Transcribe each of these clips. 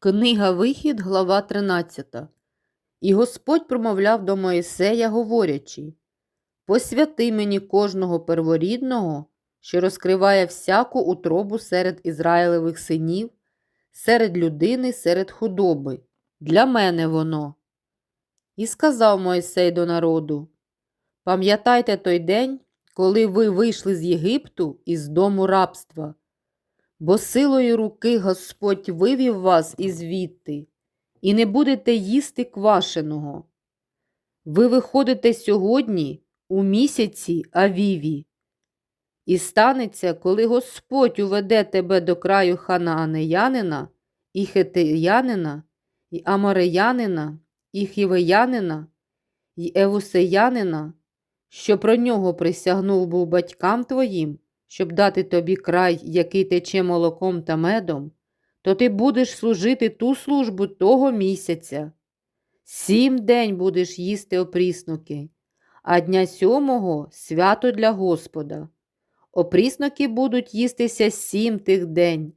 Книга Вихід, глава 13. І Господь промовляв до Моїсея, говорячи: Посвяти мені кожного перворідного, що розкриває всяку утробу серед Ізраїлевих синів, серед людини, серед худоби. Для мене воно. І сказав Моїсей до народу: Пам'ятайте той день, коли ви вийшли з Єгипту із дому рабства. Бо силою руки Господь вивів вас із звідти, і не будете їсти квашеного. Ви виходите сьогодні у місяці Авіві. І станеться, коли Господь уведе тебе до краю ханаанеянина, і хетеянина, і амореянина, і хівеянина, і евусеянина, що про нього присягнув був батькам твоїм, щоб дати тобі край, який тече молоком та медом, то ти будеш служити ту службу того місяця. Сім день будеш їсти опріснуки, а дня сьомого свято для Господа. Опріснуки будуть їстися сім тих день,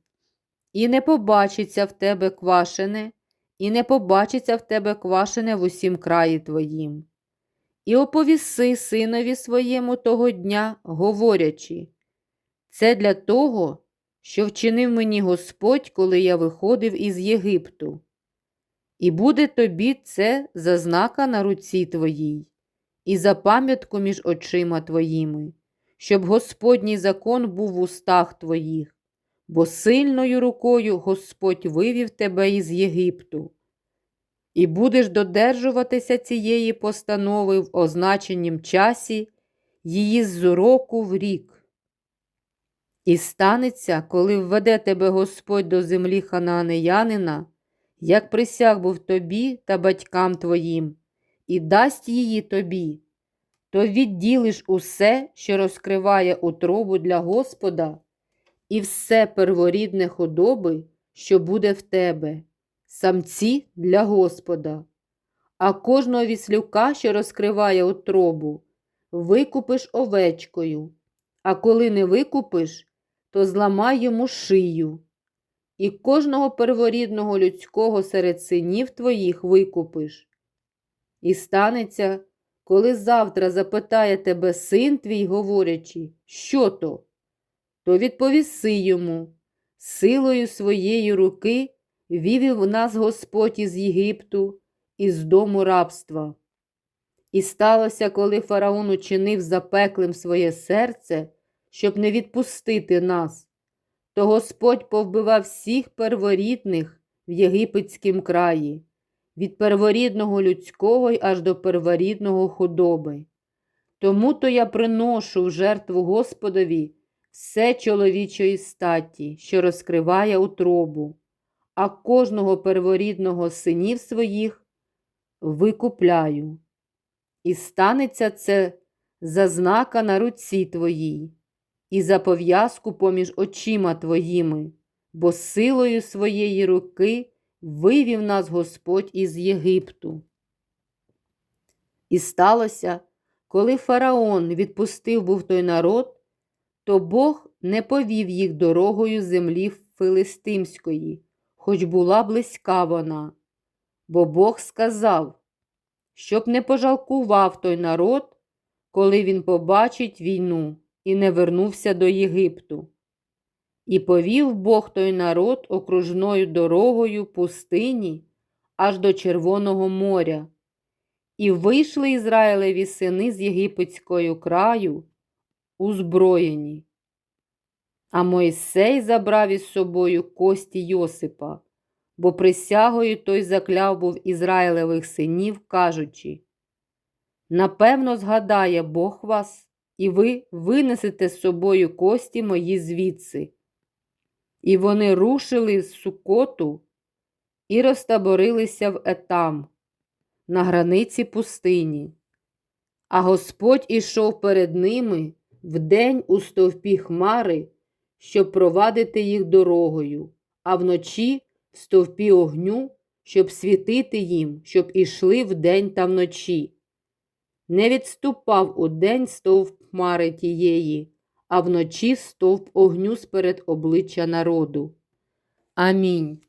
і не побачиться в тебе квашене, і не побачиться в тебе квашене в усім краї твоїм. І оповіси синові своєму того дня, говорячи, це для того, що вчинив мені Господь, коли я виходив із Єгипту. І буде тобі це за знака на руці твоїй, і за пам'ятку між очима твоїми, щоб Господній закон був в устах твоїх, бо сильною рукою Господь вивів тебе із Єгипту. І будеш додержуватися цієї постанови в означенім часі, її з року в рік. І станеться, коли введе тебе Господь до землі ханаанеянина, як присяг був тобі та батькам твоїм, і дасть її тобі, то відділиш усе, що розкриває утробу для Господа, і все перворідне худоби, що буде в тебе, самці для Господа, а кожного віслюка, що розкриває утробу, викупиш овечкою, а коли не викупиш, то зламай йому шию, і кожного перворідного людського серед синів твоїх викупиш. І станеться, коли завтра запитає тебе син твій, говорячи, що то, то відповіси йому, силою своєї руки вівів нас Господь із Єгипту, із дому рабства. І сталося, коли фараон учинив запеклим своє серце щоб не відпустити нас, то Господь повбивав всіх перворідних в Єгипетськім краї, від перворідного людського й аж до перворідного худоби. Тому то я приношу в жертву Господові все чоловічої статі, що розкриває утробу, а кожного перворідного синів своїх викупляю. І станеться це за знака на руці твоїй і за пов'язку поміж очима твоїми, бо силою своєї руки вивів нас Господь із Єгипту. І сталося, коли фараон відпустив був той народ, то Бог не повів їх дорогою землі Филистимської, хоч була близька вона, бо Бог сказав, щоб не пожалкував той народ, коли він побачить війну і не вернувся до Єгипту. І повів Бог той народ окружною дорогою пустині аж до Червоного моря, і вийшли Ізраїлеві сини з єгипетського краю узброєні. А Мойсей забрав із собою кості Йосипа, бо присягою той закляв був Ізраїлевих синів, кажучи: Напевно, згадає Бог вас і ви винесете з собою кості мої звідси. І вони рушили з Сукоту і розтаборилися в Етам, на границі пустині. А Господь ішов перед ними вдень у стовпі хмари, щоб провадити їх дорогою, а вночі в стовпі огню, щоб світити їм, щоб ішли вдень та вночі не відступав у день стовп хмари тієї, а вночі стовп огню сперед обличчя народу. Амінь.